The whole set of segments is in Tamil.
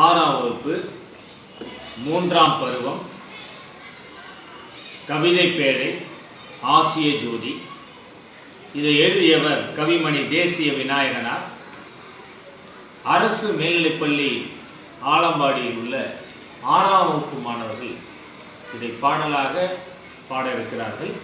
ஆறாம் வகுப்பு மூன்றாம் பருவம் கவிதை பேழை ஆசிய ஜோதி. இதை எழுதியவர் கவிமணி தேசிய விநாயகனார். அரசு மேல்நிலைப்பள்ளி ஆலம்பாடியில் உள்ள ஆறாம் வகுப்பு மாணவர்கள் இதை பாடலாக பாட இருக்கிறார்கள்.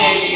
Amen.